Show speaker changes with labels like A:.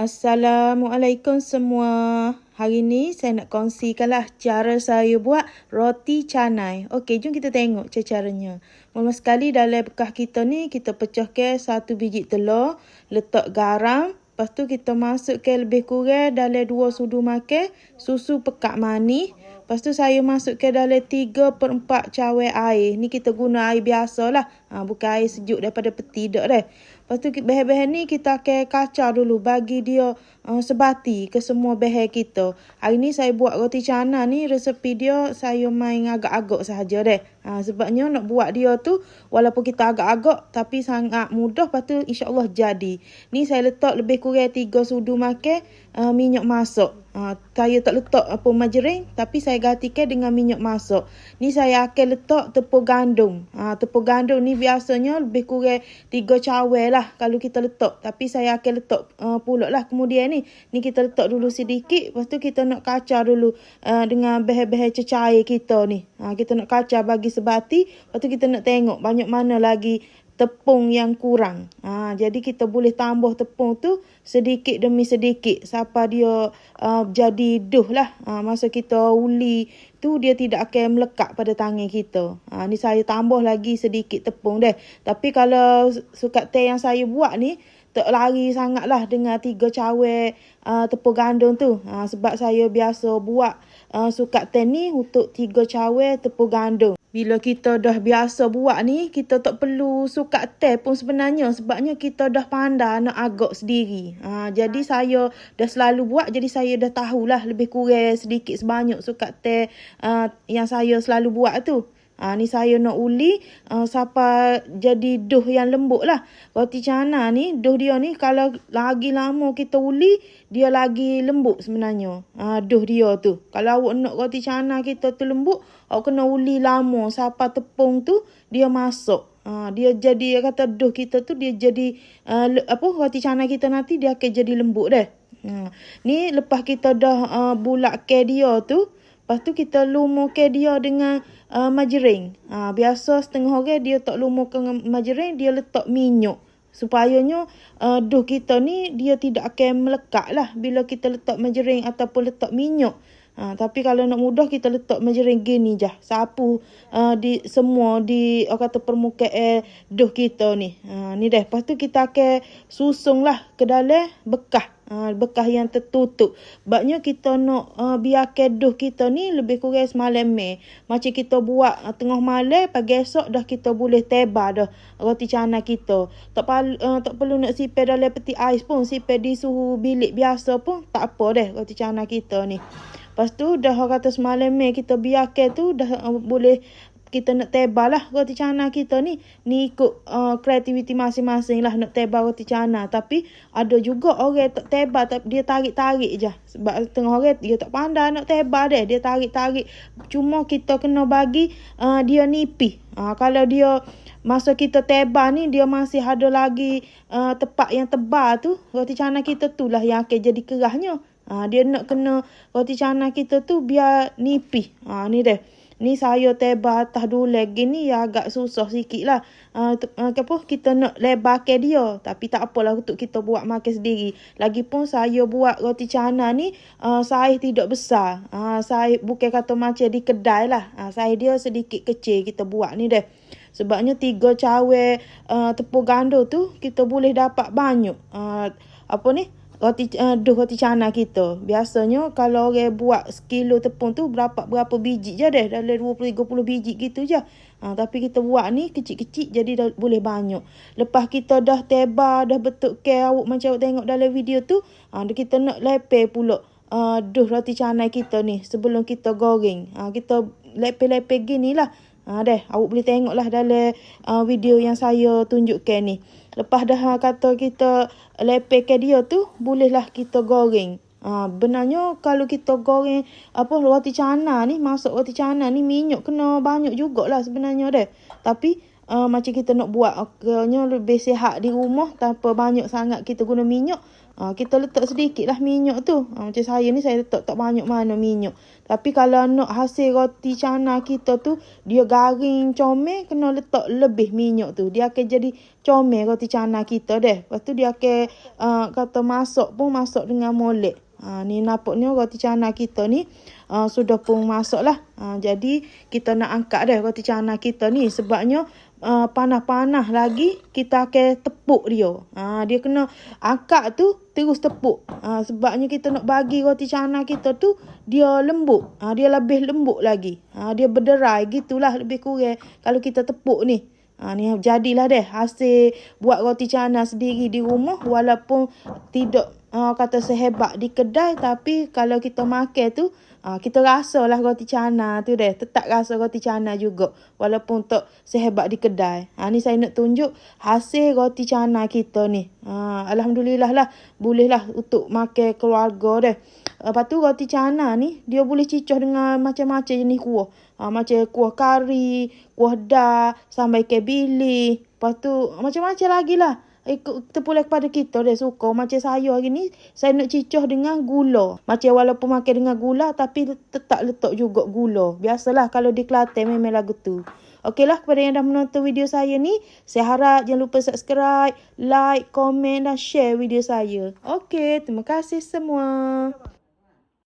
A: Assalamualaikum semua. Hari ni saya nak kongsikanlah cara saya buat roti canai. Okey, jom kita tengok cara-caranya. Mula sekali dalam bekas kita ni, kita pecah ke satu biji telur, letak garam, lepas tu kita masuk ke lebih kurang dalam dua sudu makan susu pekat manis. Lepas tu saya masuk ke dalam 3 per 4 cawan air. Ni kita guna air biasa lah. Ha, bukan air sejuk daripada peti dah dah. Lepas tu bahan-bahan ni kita akan kacau dulu. Bagi dia uh, sebati ke semua bahan kita. Hari ni saya buat roti cana ni. Resepi dia saya main agak-agak sahaja deh. Ha, sebabnya nak buat dia tu. Walaupun kita agak-agak. Tapi sangat mudah. Lepas tu insyaAllah jadi. Ni saya letak lebih kurang 3 sudu makan uh, minyak masak. Uh, saya tak letak apa margarin tapi saya gantikan dengan minyak masak. Ni saya akan letak tepung gandum. Uh, tepung gandum ni biasanya lebih kurang 3 cawan lah kalau kita letak. Tapi saya akan letak uh, pula lah kemudian ni. Ni kita letak dulu sedikit. Lepas tu kita nak kacau dulu uh, dengan bahan-bahan cecair kita ni. Uh, kita nak kacau bagi sebati. Lepas tu kita nak tengok banyak mana lagi tepung yang kurang. Ha, jadi kita boleh tambah tepung tu sedikit demi sedikit sampai dia uh, jadi duh lah. Ha, masa kita uli tu dia tidak akan melekat pada tangan kita. Ha, ni saya tambah lagi sedikit tepung deh. Tapi kalau sukat teh yang saya buat ni tak lari sangatlah dengan tiga cawe uh, tepung gandum tu. Ha, sebab saya biasa buat uh, sukat teh ni untuk tiga cawe tepung gandum. Bila kita dah biasa buat ni, kita tak perlu suka teh pun sebenarnya. Sebabnya kita dah pandai nak agak sendiri. Ha, jadi saya dah selalu buat, jadi saya dah tahulah lebih kurang sedikit sebanyak suka teh uh, yang saya selalu buat tu. Ha, ni saya nak uli uh, sampai jadi doh yang lembut lah. Roti cana ni, doh dia ni kalau lagi lama kita uli, dia lagi lembut sebenarnya. Ha, doh dia tu. Kalau awak nak roti cana kita tu lembut, awak kena uli lama sampai tepung tu dia masuk. Ha, dia jadi kata doh kita tu dia jadi uh, apa roti cana kita nanti dia akan jadi lembut dah. Ha, ni lepas kita dah uh, bulak ke dia tu, Lepas tu kita lumurkan dia dengan uh, margarin. Uh, biasa setengah orang dia tak lumurkan dengan margarin, dia letak minyak. Supayanya uh, duh kita ni dia tidak akan melekat lah bila kita letak margarin ataupun letak minyak. Ha, tapi kalau nak mudah kita letak margarin gini je. Sapu uh, di semua di orang kata permukaan duh kita ni. Ha, ni dah. Lepas tu kita akan susung lah ke dalam bekas. Ha, bekas yang tertutup. Sebabnya kita nak uh, biar keduh kita ni lebih kurang semalam me. Macam kita buat uh, tengah malam, pagi esok dah kita boleh teba dah roti canai kita. Tak, pal, uh, tak perlu nak sipir dalam peti ais pun. Sipir di suhu bilik biasa pun tak apa deh roti canai kita ni. Lepas tu dah kata semalam me kita biarkan tu dah uh, boleh kita nak tebal lah roti cana kita ni. Ni ikut uh, kreativiti masing-masing lah nak tebal roti cana. Tapi ada juga orang tak tebal tapi dia tarik-tarik je. Sebab tengah orang dia tak pandai nak tebal deh. Dia tarik-tarik. Cuma kita kena bagi uh, dia nipi. Uh, kalau dia masa kita tebal ni dia masih ada lagi uh, tepat yang tebal tu. Roti cana kita tu lah yang akan jadi kerahnya. Uh, dia nak kena roti cana kita tu biar nipi. Uh, ni deh. Ni saya tebal atas dulu lagi ni ya agak susah sikit lah. Uh, apa, kita nak lebar ke dia. Tapi tak apalah untuk kita buat makan sendiri. Lagipun saya buat roti cana ni uh, saiz tidak besar. Uh, saiz bukan kata macam di kedai lah. Uh, saiz dia sedikit kecil kita buat ni deh. Sebabnya tiga cawe uh, tepung gandum tu kita boleh dapat banyak. Uh, apa ni? Roti uh, duh roti cana kita. Biasanya kalau orang buat sekilo tepung tu berapa berapa biji je deh. Dalam 20 30 biji gitu je. Ha, tapi kita buat ni kecil-kecil jadi dah boleh banyak. Lepas kita dah teba, dah betul ke awak macam awak tengok dalam video tu, ha, kita nak lepe pula uh, duh roti canai kita ni sebelum kita goreng. Ha, kita lepe-lepe gini lah. Ha, deh, awak boleh tengok lah dalam uh, video yang saya tunjukkan ni. Lepas dah kata kita lepek dia tu, bolehlah kita goreng. Ha, benarnya kalau kita goreng apa roti cana ni, masuk roti cana ni minyak kena banyak jugalah sebenarnya deh. Tapi uh, macam kita nak buat akhirnya lebih sihat di rumah tanpa banyak sangat kita guna minyak. Ha, kita letak sedikit lah minyak tu. Ha, macam saya ni saya letak tak banyak mana minyak. Tapi kalau nak hasil roti cana kita tu dia garing comel kena letak lebih minyak tu. Dia akan jadi comel roti cana kita deh. Lepas tu dia akan uh, kata masak pun masak dengan molek. Ha, ni nampaknya roti cana kita ni uh, sudah pun masuk lah. Ha, jadi kita nak angkat dah roti cana kita ni sebabnya uh, panah-panah lagi kita akan tepuk dia. Ha, dia kena angkat tu terus tepuk. Ha, sebabnya kita nak bagi roti cana kita tu dia lembut. Ha, dia lebih lembut lagi. Ha, dia berderai gitulah lebih kurang kalau kita tepuk ni. Ha, ni jadilah deh hasil buat roti cana sendiri di rumah walaupun tidak uh, kata sehebat di kedai tapi kalau kita makan tu uh, kita rasalah roti cana tu deh. Tetap rasa roti cana juga walaupun tak sehebat di kedai. Ha ni saya nak tunjuk hasil roti cana kita ni. Uh, alhamdulillah lah bolehlah untuk makan keluarga deh. Lepas tu roti cana ni dia boleh cicah dengan macam-macam jenis kuah. Ha, macam kuah kari, kuah dah, sampai ke bili. Lepas tu macam-macam lagi lah ikut terpulang kepada kita dia suka. Macam saya hari ni saya nak cicah dengan gula. Macam walaupun makan dengan gula tapi tetap letak juga gula. Biasalah kalau di Kelantan memang lagu tu. Okeylah kepada yang dah menonton video saya ni saya harap jangan lupa subscribe like komen dan share video saya. Okey terima kasih semua